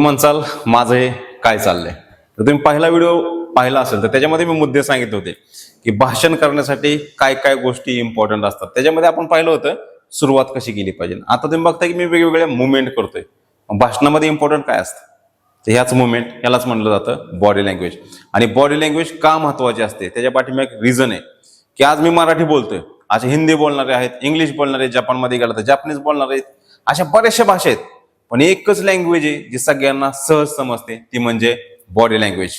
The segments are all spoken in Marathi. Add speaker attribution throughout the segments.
Speaker 1: तुम्ही म्हणसाल माझं हे काय चाललंय? तर तुम्ही पहिला व्हिडिओ पाहिला असेल तर त्याच्यामध्ये मी मुद्दे सांगितले होते की भाषण करण्यासाठी काय काय गोष्टी इम्पॉर्टंट असतात. त्याच्यामध्ये आपण पाहिलं होतं सुरुवात कशी केली पाहिजे. आता तुम्ही बघता की मी वेगवेगळ्या मुवमेंट करतोय. भाषणामध्ये इम्पॉर्टंट काय असतं? तर ह्याच मुवमेंट यालाच म्हणलं जातं बॉडी लँग्वेज आणि बॉडी लँग्वेज का महत्वाची असते? त्याच्या पाठीमा एक रिझन आहे की आज मी मराठी बोलतोय. असे हिंदी बोलणारे आहेत इंग्लिश बोलणारे जपानमध्ये गेला तर जापनीज बोलणारे आहेत. अशा बऱ्याचशा भाषा आहेत. पण एकच लँग्वेज आहे जी सगळ्यांना सहज समजते ती म्हणजे बॉडी लँग्वेज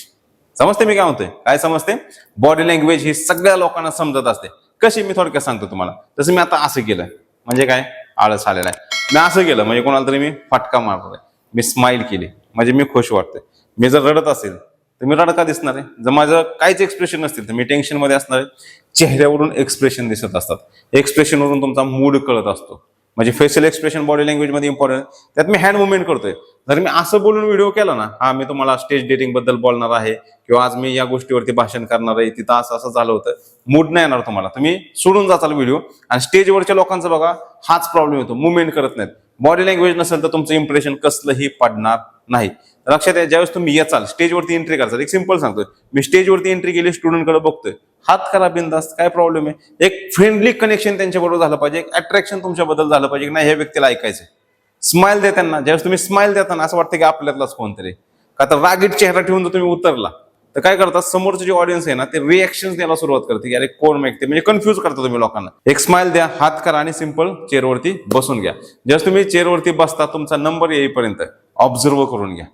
Speaker 1: समजते मी काय म्हणतोय? काय समजते? बॉडी लँग्वेज ही सगळ्या लोकांना समजत असते. कशी मी थोडक्यात सांगतो तुम्हाला. तसं मी आता असं केलं म्हणजे काय? आळस आलेला आहे. मी असं केलं. म्हणजे कोणाला तरी मी फटका मारतोय. मी स्माइल केली. म्हणजे मी खुश वाटतोय. मी जर रडत असेल तर मी रडका दिसणार आहे. जर माझं काहीच एक्सप्रेशन नसतील तर मी टेन्शनमध्ये असणार आहे. चेहऱ्यावरून एक्सप्रेशन दिसत असतात. एक्सप्रेशनवरून तुमचा मूड कळत असतो. म्हणजे फेशियल एक्सप्रेशन बॉडी लँग्वेजमध्ये इम्पॉर्टंट त्यात मी हँड मुवमेंट करतोय. जर मी असं बोलून व्हिडिओ केला ना हा मी तुम्हाला स्टेज डेटिंगबद्दल बोलणार आहे किंवा आज मी या गोष्टीवरती भाषण करणार आहे तिथं असं असं झालं होतं मूड नाही येणार तुम्हाला. तुम्ही सोडून जाचाल व्हिडिओ आणि स्टेजवरच्या लोकांचा बघा हाच प्रॉब्लेम येतो. मुवमेंट करत नाहीत. बॉडी लँग्वेज नसेल तर तुमचं इम्प्रेशन कसलंही पडणार नाही. लक्षात या ज्यावेळेस तुम्ही येचाल स्टेजवरती एंट्री करतात एक सिंपल सांगतोय. मी स्टेजवरती एंट्री केली स्टुडंटकडे बघतोय. हात करा बिंदास काय प्रॉब्लेम आहे? एक फ्रेंडली कनेक्शन त्यांच्याबरोबर झालं पाहिजे. एक अट्रॅक्शन तुमच्याबद्दल झालं पाहिजे की नाही हे व्यक्तीला ऐकायचं स्माइल देताना ज्यावेळेस तुम्ही स्माइल देताना असं वाटतं की आपल्यातलाच कोणतरी का तर रागीट चेहरा ठेवून जर तुम्ही उतरला तर काय करतात? समोरचं जे ऑडियन्स आहे ना ते रिएक्शन द्यायला सुरुवात करते की अरे कोण माहिती म्हणजे कन्फ्युज करता तुम्ही लोकांना. एक स्माइल द्या हात करा आणि सिंपल चेअरवरती बसून घ्या. जस्ट तुम्ही चेअरवरती बसता तुमचा नंबर येईपर्यंत ऑब्झर्व करून घ्या.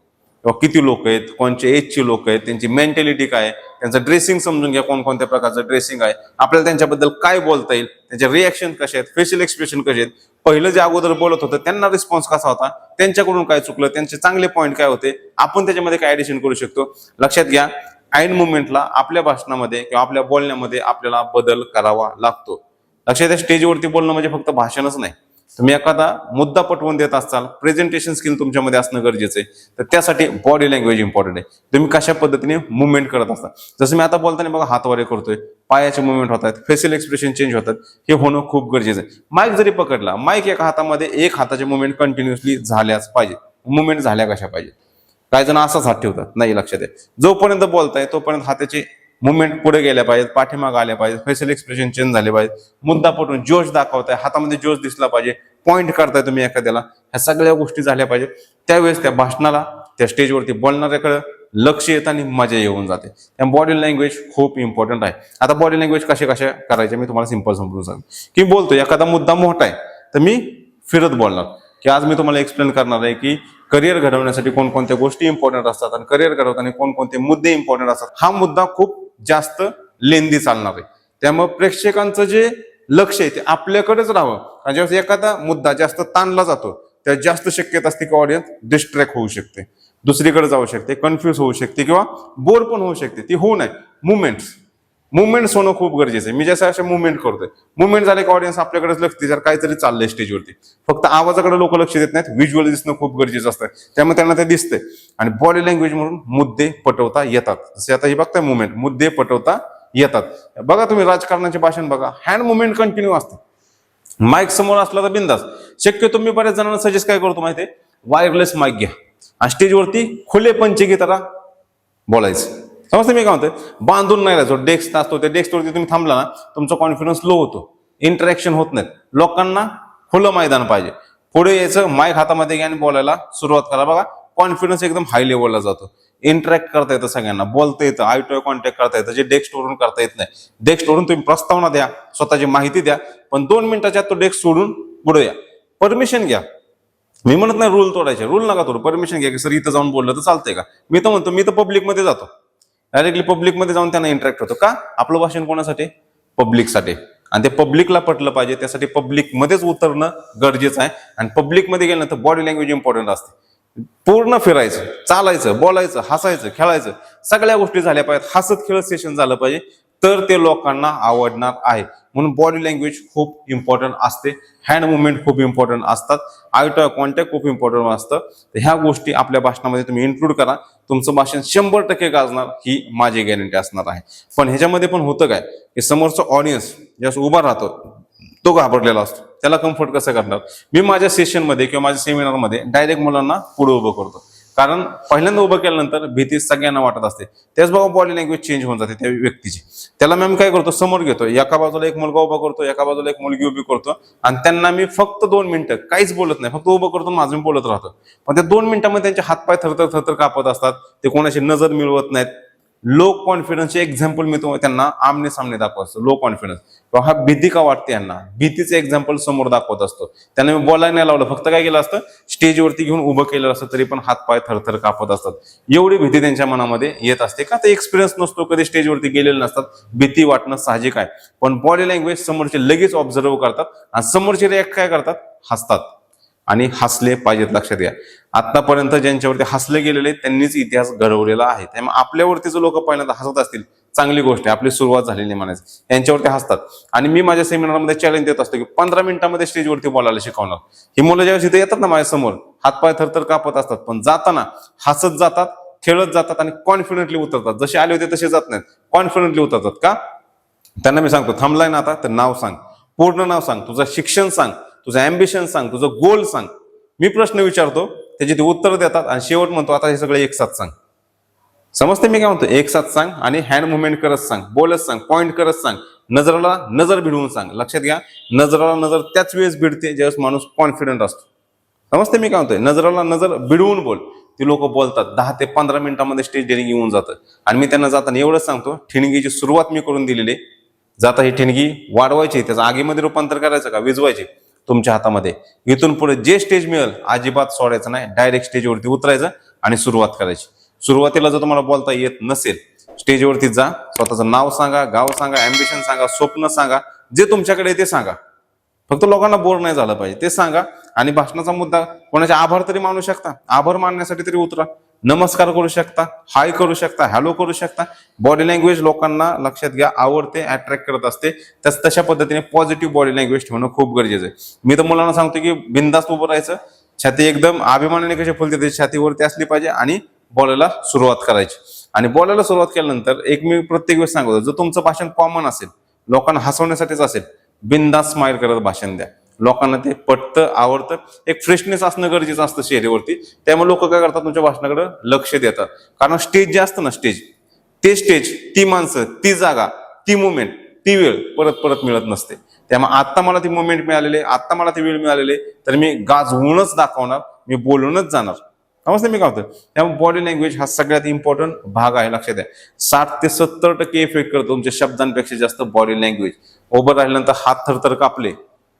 Speaker 1: किंवा किती लोक आहेत कोणच्या एजची लोक आहेत त्यांची मेंटॅलिटी काय त्यांचं ड्रेसिंग समजून घ्या कोणकोणत्या प्रकारचं ड्रेसिंग आहे. आपल्याला त्यांच्याबद्दल काय बोलता येईल त्यांचे रिॲक्शन कसे आहेत फेशियल एक्सप्रेशन कसे आहेत पहिलं जे अगोदर बोलत होतं त्यांना रिस्पॉन्स कसा होता त्यांच्याकडून काय चुकलं त्यांचे चांगले पॉईंट काय होते आपण त्याच्यामध्ये काय ऍडिशन करू शकतो? लक्षात घ्या आईन मुवमेंटला आपल्या भाषणामध्ये किंवा आपल्या बोलण्यामध्ये आपल्याला बदल करावा लागतो. लक्षात घ्या स्टेजवरती बोलणं म्हणजे फक्त भाषणच नाही. तुम्ही एखादा मुद्दा पटवून देत असाल प्रेझेंटेशन स्किल तुमच्यामध्ये असणं गरजेचं आहे तर त्यासाठी बॉडी लँग्वेज इम्पॉर्टंट आहे. तुम्ही कशा पद्धतीने मुवमेंट करत असता जसं मी आता बोलताना बघा हातवारे करतोय पायाचे मुवमेंट होतात आहेत फेशियल एक्सप्रेशन चेंज होतात हे होणं खूप गरजेचं आहे. माईक जरी पकडला माईक एका हातामध्ये एक हाताचे मुवमेंट कंटिन्युअसली झाल्याच पाहिजे. मुवमेंट झाल्या कशा पाहिजे? काही जण असाच हात ठेवतात नाही लक्षात आहे जोपर्यंत बोलताय तोपर्यंत हाताचे मुवमेंट पुढे गेल्या पाहिजेत पाठीमागं आल्या पाहिजेत फेशियल एक्सप्रेशन चेंज झाले पाहिजेत. मुद्दा पटवून जोश दाखवताय हातामध्ये जोश दिसला पाहिजे पॉईंट करताय तुम्ही एखाद्याला ह्या सगळ्या गोष्टी झाल्या पाहिजेत. त्यावेळेस त्या भाषणाला त्या स्टेजवरती बोलणाऱ्याकडे लक्ष येत आणि मजा येऊन जाते. त्या बॉडी लँग्वेज खूप इम्पॉर्टंट आहे. आता बॉडी लँग्वेज कशा कशा करायचे मी तुम्हाला सिंपल समजून सांगतो. की बोलतो एखादा मुद्दा मोठा आहे तर मी फिरत बोलणार. की आज मी तुम्हाला एक्सप्लेन करणार आहे की करिअर घडवण्यासाठी कोणकोणत्या गोष्टी इम्पॉर्टंट असतात आणि करिअर घडवताना कोणकोणते मुद्दे इम्पॉर्टंट असतात हा मुद्दा खूप जास्त लेंदी चालणार आहे. त्यामुळे प्रेक्षकांचं जे लक्ष आहे ते आपल्याकडेच राहावं. कारण ज्यावेळेस एखादा मुद्दा जास्त ताणला जातो त्या जास्त शक्यता असते की ऑडियन्स डिस्ट्रॅक्ट होऊ शकते. दुसरीकडे जाऊ शकते कन्फ्युज होऊ शकते किंवा बोर पण होऊ शकते. ती होऊ नये. मुवमेंट्स मुवमेंट्स होणं खूप गरजेचं आहे. मी जसं असे मुवमेंट करतोय. मुवमेंट झाले की ऑडियन्स आपल्याकडेच लक्ष जर काहीतरी चाललंय स्टेजवरती फक्त आवाजाकडे लोक लक्ष देत नाहीत व्हिज्युअल दिसणं खूप गरजेचं असतं. त्यामुळे त्यांना ते दिसतंय. आणि बॉडी लँग्वेज म्हणून मुद्दे पटवता येतात. जसे आता हे बघताय मुवमेंट मुद्दे पटवता येतात. बघा तुम्ही राजकारणाचे भाषण बघा. हँड मुवमेंट कंटिन्यू असते. माईक समोर असला तर बिंदास. शक्यतो मी बऱ्याच जणांना सजेस्ट काय करतो माहिती वायरलेस माईक घ्या. आणि स्टेजवरती खुले पंचे घेताना बोलायचं. समजतं मी काय म्हणतोय? बांधून नाही राहायचो. डेस्क असतो त्या डेस्कवरती तुम्ही थांबला ना तुमचा कॉन्फिडन्स लो होतो. इंटरॅक्शन होत नाहीत. लोकांना खुलं मैदान पाहिजे. पुढे यायचं माईक हातामध्ये घ्या आणि बोलायला सुरुवात करा. बघा कॉन्फिडन्स एकदम हाय लेवलला जातो. इंटरॅक्ट करता येतं सगळ्यांना. बोलता येतं आय टू कॉन्टॅक्ट करता येतं. जे डेस्कवरून करता येत नाही. डेस्कवरून तुम्ही प्रस्तावना द्या स्वतःची माहिती द्या. पण दोन मिनिटाच्या आत तो डेस्क सोडून पुढे या. परमिशन घ्या. मी म्हणत नाही रूल तोडायचे. रूल नका तोडू. परमिशन घ्या की सर इथं जाऊन बोललं तर चालतंय का? मी तर म्हणतो मी तर पब्लिकमध्ये जातो. डायरेक्टली पब्लिकमध्ये जाऊन त्यांना इंटरॅक्ट होतो. का? आपलं भाषण कोणासाठी? पब्लिकसाठी आणि ते पब्लिकला पटलं पाहिजे त्यासाठी पब्लिकमध्येच उतरणं गरजेचं आहे. आणि पब्लिकमध्ये गेलं तर बॉडी लँग्वेज इम्पॉर्टंट असते. पूर्ण फिरायचं चालायचं बोलायचं हसायचं खेळायचं सगळ्या गोष्टी झाल्या पाहिजेत. हसत खेळत सेशन झालं पाहिजे. तर ते लोकांना आवडणार आहे. म्हणून बॉडी लँग्वेज खूप इम्पॉर्टंट असते. हँड मुवमेंट खूप इम्पॉर्टंट असतात. आय टू कॉन्टॅक्ट खूप इम्पॉर्टंट असतं. तर ह्या गोष्टी आपल्या भाषणामध्ये तुम्ही इन्क्लूड करा. तुमचं भाषण शंभर टक्के गाजणार ही माझी गॅरंटी असणार आहे. पण ह्याच्यामध्ये पण होतं काय? की समोरचा ऑडियन्स जास्त उभा राहतो तो घाबरलेला असतो. त्याला कम्फर्ट कसं करणार? मी माझ्या सेशनमध्ये किंवा माझ्या सेमिनारमध्ये डायरेक्ट मुलांना पुढे उभं करतो. कारण पहिल्यांदा उभं केल्यानंतर भीती सगळ्यांना वाटत असते. त्याच बॉडी लँग्वेज चेंज होऊन जाते त्या व्यक्तीची. त्याला मी काय करतो? समोर घेतो. एका बाजूला एक मुलगा उभा करतो एका बाजूला एक मुलगी उभी करतो. आणि त्यांना मी फक्त दोन मिनिटं काहीच बोलत नाही. फक्त उभं करतो माझं मी बोलत राहतो. पण त्या दोन मिनिटांमध्ये त्यांचे हातपाय थरथर थरथर कापत असतात. ते कोणाशी नजर मिळवत नाहीत. लो कॉन्फिडन्सचे एक्झाम्पल मी तुम्हाला त्यांना आमने सामने दाखवत. असतो लो कॉन्फिडन्स किंवा हा भीती का वाटते यांना? भीतीचं एक्झाम्पल समोर दाखवत असतो. त्यांना मी बोलायला नाही लावलं. फक्त काय केलं असतं? स्टेजवरती घेऊन उभं केलं असतं तरी पण हातपाय थरथर कापत असतात. एवढी भीती त्यांच्या मनामध्ये येत असते का? ते एक्सपिरियन्स नसतो कधी स्टेजवरती गेलेले नसतात. भीती वाटणं साहजिक आहे पण बॉडी लँग्वेज समोरचे लगेच ऑब्झर्व करतात आणि समोरचे रिॲक्ट काय करतात? हसतात. आणि हसले पाहिजेत लक्षात घ्या. आतापर्यंत ज्यांच्यावरती हसले गेलेले त्यांनीच इतिहास घडवलेला आहे. त्यामुळे आपल्यावरती जो लोक पहिल्यांदा हसत असतील चांगली गोष्ट आहे. आपली सुरुवात झालेली म्हणायचं. यांच्यावरती हसतात. आणि मी माझ्या सेमिनारमध्ये चॅलेंज देत असतो की पंधरा मिनिटांमध्ये स्टेजवरती बोलायला शिकवणार. ही मुलं ज्यावेळेस इथे येतात ना माझ्यासमोर हातपाय थरथर कापत असतात. पण जाताना हसत जातात खेळत जातात आणि कॉन्फिडेंटली उतरतात. जसे आले होते तसे जात नाहीत. कॉन्फिडेंटली उतरतात. का? त्यांना मी सांगतो थांबलाय ना आता तर नाव सांग. पूर्ण नाव सांग. तुझं शिक्षण सांग. तुझं अँबिशन सांग तुझं गोल सांग. मी प्रश्न विचारतो त्याची ते उत्तर देतात आणि शेवट म्हणतो आता हे सगळं एक साथ सांग. समजते मी काय म्हणतो? एक साथ सांग आणि हँड मुवमेंट करत सांग बोलत सांग पॉईंट करत सांग. नजराला नजर भिडवून सांग. लक्षात घ्या नजराला नजर त्याच वेळेस भिडते ज्यावेळेस माणूस कॉन्फिडंट असतो. समजते मी काय म्हणतोय? नजराला नजर भिडवून बोल. ती लोक बोलतात दहा ते पंधरा मिनिटांमध्ये स्टेज डेरिंग येऊन जातं. आणि मी त्यांना जाताना एवढंच सांगतो ठिणगीची सुरुवात मी करून दिलेली आहे. जाता ही ठिणगी वाढवायची त्याचं आगीमध्ये रूपांतर करायचं का? विजवायची. तुमच्या हातामध्ये. इथून पुढे जे स्टेज मिळेल अजिबात सोडायचं नाही. डायरेक्ट स्टेजवरती उतरायचं आणि सुरुवात करायची. सुरुवातीला जर तुम्हाला बोलता येत नसेल स्टेजवरती जा. स्वतःचं नाव सांगा गाव सांगा अम्बिशन सांगा स्वप्न सांगा. जे तुमच्याकडे ते सांगा. फक्त लोकांना बोर नाही झालं पाहिजे. ते सांगा. आणि भाषणाचा मुद्दा कोणाचे आभार तरी मानू शकता. आभार मानण्यासाठी तरी उतरा. नमस्कार करू शकता हाय करू शकता हॅलो करू शकता. बॉडी लँग्वेज लोकांना लक्षात घ्या आवडते अट्रॅक्ट करत असते. तस तशा पद्धतीने पॉझिटिव्ह बॉडी लँग्वेज ठेवणं खूप गरजेचं आहे. मी तर मुलांना सांगतो की बिंदास्त उभं राहायचं. छाती एकदम अभिमानाने कशी फुलते त्याची छातीवरती असली पाहिजे आणि बोलायला सुरुवात करायची. आणि बोलायला सुरुवात केल्यानंतर एक मी प्रत्येक वेळेस सांगतो जर तुमचं भाषण कॉमन असेल लोकांना हसवण्यासाठीच असेल बिंदास स्माईल करत भाषण द्या. लोकांना ते पटतं आवडतं. एक फ्रेशनेस असणं गरजेचं असतं चेहऱ्यावरती त्यामुळे लोक काय करतात तुमच्या भाषणाकडे लक्ष देतात. कारण स्टेज जे असतं ना स्टेज ते स्टेज ती माणसं ती जागा ती मुवमेंट ती वेळ परत परत मिळत नसते. त्यामुळे आत्ता मला ती मुवमेंट मिळालेली आहे आत्ता मला ती वेळ मिळालेली आहे तर मी गाजवूनच दाखवणार मी बोलूनच जाणार. समजते मी काय होतं त्यामुळे बॉडी लँग्वेज हा सगळ्यात इम्पॉर्टंट भाग आहे लक्षात द्या. साठ ते सत्तर टक्के इफेक्ट करतो तुमच्या शब्दांपेक्षा जास्त बॉडी लँग्वेज उभं राहिल्यानंतर हात थरथर कापले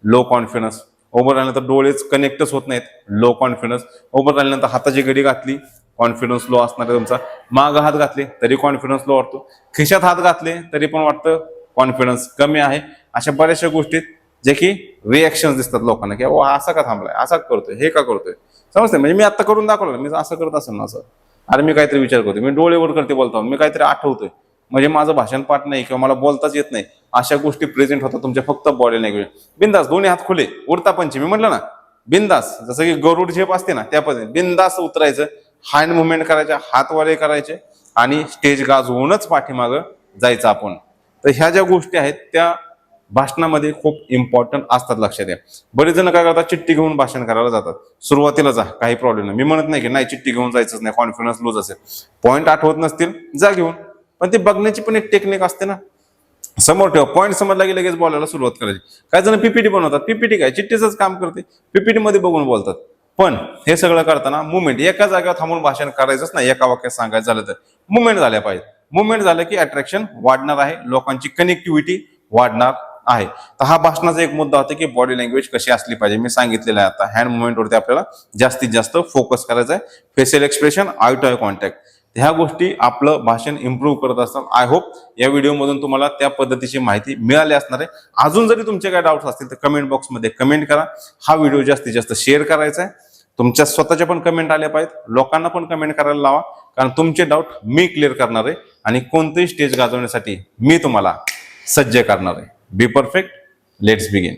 Speaker 1: लो कॉन्फिडन्स उभं राहिल्यानंतर डोळेच कनेक्टच होत नाहीत. लो कॉन्फिडन्स उभं राहिल्यानंतर हाताची घडी घातली. कॉन्फिडन्स लो असणार आहे तुमचा. माग हात घातले तरी कॉन्फिडन्स लो वाटतो. खिशात हात घातले तरी पण वाटतं कॉन्फिडन्स कमी आहे. अशा बऱ्याचशा गोष्टीत जे की रिॲक्शन दिसतात लोकांना की ओ असा का थांबलाय? असा करतोय? हे का करतोय? समजते म्हणजे मी आता करून दाखवलं मी असं करत असेल ना असं. अरे मी काहीतरी विचार करतो मी डोळेवर करते बोलतो मी काहीतरी आठवतोय. म्हणजे माझं भाषण पाठ नाही किंवा मला बोलताच येत नाही. अशा गोष्टी प्रेझेंट होतात तुमच्या फक्त बॉडी लँग्वेज बिंदास दोन्ही हात खुले. उडता पंची मी म्हटलं ना? बिंदास जसं की गरुड झेप असते ना त्या पद्धतीने. बिंदास उतरायचं हँड मुवमेंट करायच्या हातवारे करायचे आणि स्टेज गाजवूनच पाठीमागं जायचं आपण. तर ह्या ज्या गोष्टी आहेत त्या भाषणामध्ये खूप इम्पॉर्टंट असतात लक्षात द्या बरेच जण काय करतात? चिठ्ठी घेऊन भाषण करायला जातात. सुरुवातीला जा काही प्रॉब्लेम नाही. मी म्हणत नाही की नाही चिठ्ठी घेऊन जायचंच नाही. कॉन्फिडन्स लूज असेल. पॉईंट आठवत नसतील जा घेऊन. पण ते बघण्याची पण एक टेक्निक असते ना. समोर ठेवा. पॉईंट समजला की लगेच बोलायला सुरुवात करायची. काही जण पीपीटी बनवतात. पीपीटी काय? चिठ्ठीच काम करते. पीपीटी मध्ये बघून बोलतात. पण हे सगळं करताना मुवमेंट एका जागेवर थांबून भाषण करायचंच नाही. एका वाक्यात सांगायचं झालं तर. मुवमेंट झाल्या पाहिजे. मुवमेंट झालं की अट्रॅक्शन वाढणार आहे. लोकांची कनेक्टिव्हिटी वाढणार आहे. तर हा भाषणाचा एक मुद्दा होता की बॉडी लँग्वेज कशी असली पाहिजे. मी सांगितलेलं आहे आता. हँड मुवमेंटवरती आपल्याला जास्तीत जास्त फोकस करायचा आहे facial expression eye to eye contact ह्या गोष्टी आपलं भाषण इम्प्रूव्ह करत असतात. आय होप या व्हिडिओमधून तुम्हाला त्या पद्धतीची माहिती मिळाली असणार आहे. अजून जरी तुमचे काय डाऊट्स असतील तर कमेंट बॉक्समध्ये कमेंट करा. हा व्हिडिओ जास्तीत जास्त शेअर करायचा आहे. तुमच्या स्वतःच्या पण कमेंट आल्या पाहिजेत. लोकांना पण कमेंट करायला लावा. कारण तुमचे डाऊट मी क्लिअर करणार आहे. आणि कोणतेही स्टेज गाजवण्यासाठी मी तुम्हाला सज्ज करणार आहे. Be perfect let's begin